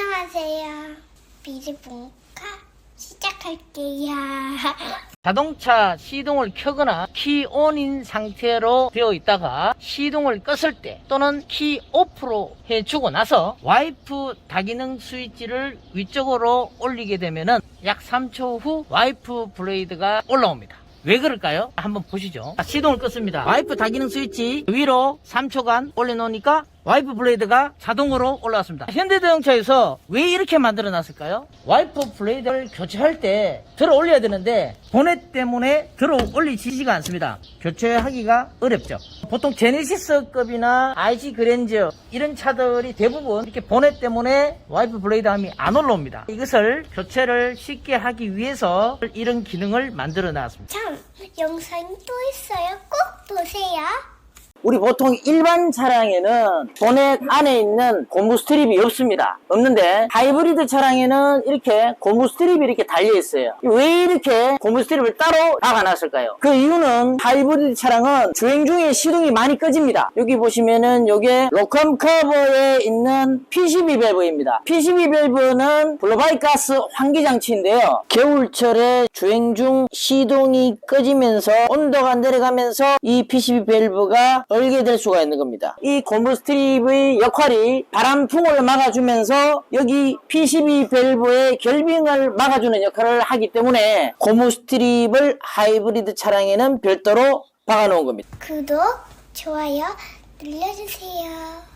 안녕하세요. 미리봉카 시작할게요. 자동차 시동을 켜거나 키 온인 상태로 되어 있다가 시동을 껐을 때 또는 키 오프로 해주고 나서 와이프 다기능 스위치를 위쪽으로 올리게 되면은 약 3초 후 와이프 블레이드가 올라옵니다. 왜 그럴까요? 한번 보시죠. 자, 시동을 껐습니다. 와이프 다기능 스위치 위로 3초간 올려놓으니까 와이프 블레이드가 자동으로 올라왔습니다. 현대자동차에서 왜 이렇게 만들어 놨을까요? 와이프 블레이드를 교체할 때 들어 올려야 되는데 보넷 때문에 들어 올리지가 않습니다. 교체하기가 어렵죠. 보통 제네시스급이나 IG 그랜저 이런 차들이 대부분 이렇게 보넷 때문에 와이프 블레이드 함이 안 올라옵니다. 이것을 교체를 쉽게 하기 위해서 이런 기능을 만들어 놨습니다. 참, 영상이 또 있어요. 꼭 보세요. 우리 보통 일반 차량에는 보넷 안에 있는 고무 스트립이 없습니다. 없는데 하이브리드 차량에는 이렇게 고무 스트립이 이렇게 달려 있어요. 왜 이렇게 고무 스트립을 따로 박아놨을까요? 그 이유는 하이브리드 차량은 주행 중에 시동이 많이 꺼집니다. 여기 보시면은 요게 로컴 커버에 있는 PCB 밸브입니다. PCB 밸브는 블로바이 가스 환기 장치인데요. 겨울철에 주행 중 시동이 꺼지면서 온도가 내려가면서 이 PCB 밸브가 얼게 될 수가 있는 겁니다. 이 고무 스트립의 역할이 바람풍을 막아주면서 여기 PCB 밸브의 결빙을 막아주는 역할을 하기 때문에 고무 스트립을 하이브리드 차량에는 별도로 박아놓은 겁니다. 구독, 좋아요 눌러주세요.